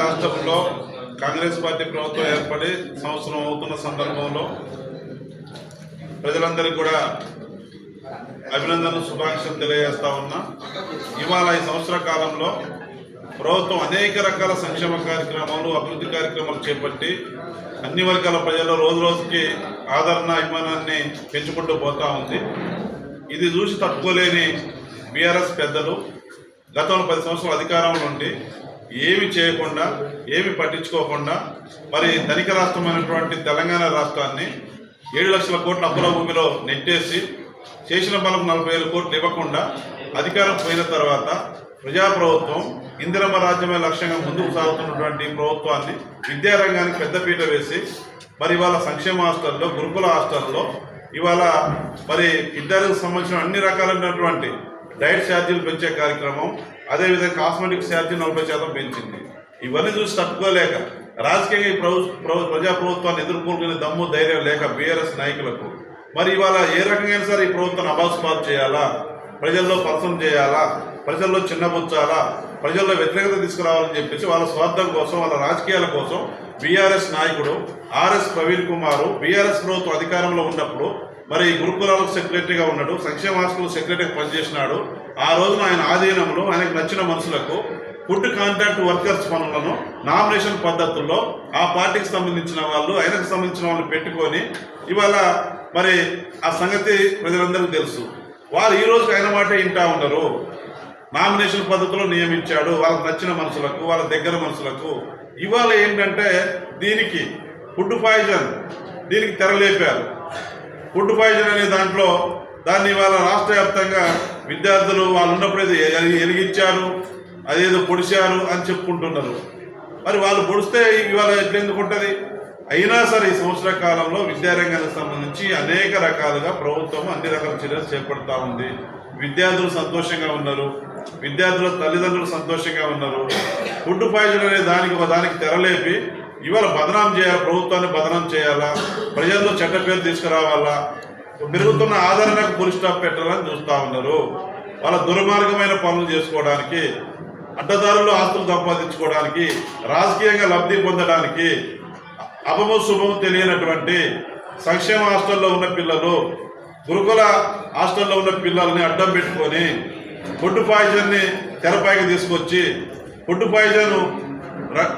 రాష్ట్రంలో కాంగ్రెస్ పార్టీ ప్రభుత్వం ఏర్పడి సంవత్సరం అవుతున్న సందర్భంలో ప్రజలందరికీ కూడా అభినందనలు శుభాకాంక్షలు తెలియజేస్తా ఉన్నా. ఇవాళ ఈ సంవత్సర కాలంలో ప్రభుత్వం అనేక రకాల సంక్షేమ కార్యక్రమాలు అభివృద్ధి కార్యక్రమాలు చేపట్టి అన్ని వర్గాల ప్రజల్లో రోజు రోజుకి ఆదరణ అభిమానాన్ని పెంచుకుంటూ పోతా ఉంది. ఇది చూసి తట్టుకోలేని బీఆర్ఎస్ పెద్దలు గతంలో పది సంవత్సరాలు అధికారంలో ఉండి ఏమి చేయకుండా ఏమి పట్టించుకోకుండా మరి ధనిక రాష్ట్రమైనటువంటి తెలంగాణ రాష్ట్రాన్ని ఏడు లక్షల కోట్ల అప్పుల భూమిలో నెట్టేసి చేసిన బలం నలభై వేల కోట్లు ఇవ్వకుండా అధికారం పోయిన తర్వాత ప్రజాప్రభుత్వం ఇందిరమ్మ రాజ్యమే లక్ష్యంగా ముందుకు సాగుతున్నటువంటి ప్రభుత్వాన్ని విద్యారంగానికి పెద్దపీట వేసి మరి ఇవాళ సంక్షేమ హాస్టల్లో గురుకుల హాస్టల్లో ఇవాళ మరి విద్యార్థులకు సంబంధించిన అన్ని రకాలైనటువంటి డైట్ ఛార్జీలు పెంచే కార్యక్రమం అదేవిధంగా కాస్మెటిక్ ఛార్జీ నలభై శాతం పెంచింది. ఇవన్నీ చూసి తట్టుకోలేక రాజకీయంగా ఈ ప్రభు ప్రభు- ప్రజా ప్రభుత్వాన్ని ఎదుర్కొనే దమ్ము ధైర్యం లేక బీఆర్ఎస్ నాయకులకు. మరి ఇవాళ ఏ రకంగా సరే ఈ ప్రభుత్వాన్ని అబాస్పాలు చేయాలా? ప్రజల్లో పర్సం చేయాలా? ప్రజల్లో చిన్నబుచ్చాలా? ప్రజల్లో వ్యతిరేకత తీసుకురావాలని చెప్పేసి వాళ్ళ స్వార్థం కోసం వాళ్ళ రాజకీయాల కోసం బీఆర్ఎస్ నాయకుడు ఆర్ఎస్ ప్రవీణ్ కుమార్ బీఆర్ఎస్ ప్రభుత్వం అధికారంలో ఉన్నప్పుడు మరి గురుకులాలకు సెక్రటరీగా ఉన్నాడు సంక్షేమ హాస్టల్ సెక్రటరీగా పనిచేసినాడు. ఆ రోజున ఆయన ఆధీనంలో ఆయనకు నచ్చిన మనుషులకు ఫుడ్ కాంట్రాక్ట్ వర్కర్స్ పనులను నామినేషన్ పద్ధతుల్లో ఆ పార్టీకి సంబంధించిన వాళ్ళు ఆయనకు సంబంధించిన వాళ్ళు పెట్టుకొని ఇవాళ మరి ఆ సంగతి ప్రజలందరికీ తెలుసు. వారు ఈ రోజు ఆయన మాట వింటా ఉండరు. నామినేషన్ పద్ధతిలో నియమించాడు వాళ్ళకి నచ్చిన మనుషులకు వాళ్ళ దగ్గర మనుషులకు. ఇవాళ ఏంటంటే దీనికి ఫుడ్ పాయిజన్ దీనికి తెరలేపారు. ఫుడ్ పాయిజన్ అనే దాంట్లో దాన్ని ఇవాళ రాష్ట్ర వ్యాప్తంగా విద్యార్థులు వాళ్ళు ఉన్నప్పుడు ఎలిగించారు అదేదో పొడిచారు అని చెప్పుకుంటున్నారు. మరి వాళ్ళు పొడిస్తే ఇవాళ ఎట్లెందుకు ఉంటుంది? అయినా సరే ఈ సంవత్సర కాలంలో విద్యారంగానికి సంబంధించి అనేక రకాలుగా ప్రభుత్వం అన్ని రకాల చర్యలు చేపడతా ఉంది. విద్యార్థులు సంతోషంగా ఉన్నారు. విద్యార్థుల తల్లిదండ్రులు సంతోషంగా ఉన్నారు. ఫుడ్ పాయిజన్ అనే దానికి ఒక దానికి తెరలేపి ఇవాళ బదనాం చేయాలి? ప్రభుత్వాన్ని బదనాం చేయాలా? ప్రజల్లో చెడ్డ పేరు తీసుకురావాలా? పెరుగుతున్న ఆదరణకు పులి స్టాప్ పెట్టాలని చూస్తూ ఉన్నారు. వాళ్ళ దుర్మార్గమైన పనులు చేసుకోవడానికి అడ్డదారుల్లో ఆస్తులు సంపాదించుకోవడానికి రాజకీయంగా లబ్ధి పొందడానికి అపము శుభము తెలియనటువంటి సంక్షేమ హాస్టల్లో ఉన్న పిల్లలు గురుకుల హాస్టల్లో ఉన్న పిల్లల్ని అడ్డం పెట్టుకొని ఫుడ్ పాయిజన్ని తెరపైకి తీసుకొచ్చి ఫుడ్ పాయిజన్ ర-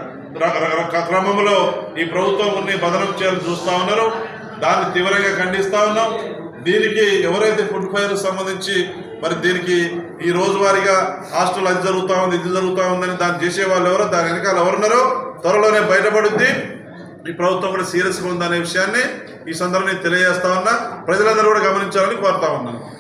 క్రమంలో ఈ ప్రభుత్వం కొన్ని బదనం చేయాలని చూస్తూ ఉన్నారు. దాన్ని తీవ్రంగా ఖండిస్తూ ఉన్నాం. దీనికి ఎవరైతే ఫుడ్ ఫైర్ సంబంధించి మరి దీనికి ఈ రోజువారీగా హాస్టల్ అది జరుగుతూ ఉంది ఇది జరుగుతూ ఉందని దాన్ని చేసే వాళ్ళు ఎవరో దాని వెనకాల ఎవరున్నారో త్వరలోనే బయటపడుద్ది. ఈ ప్రభుత్వం కూడా సీరియస్గా ఉందనే విషయాన్ని ఈ సందర్భంగా తెలియజేస్తా ఉన్నా. ప్రజలందరూ కూడా గమనించాలని కోరుతా ఉన్నాను.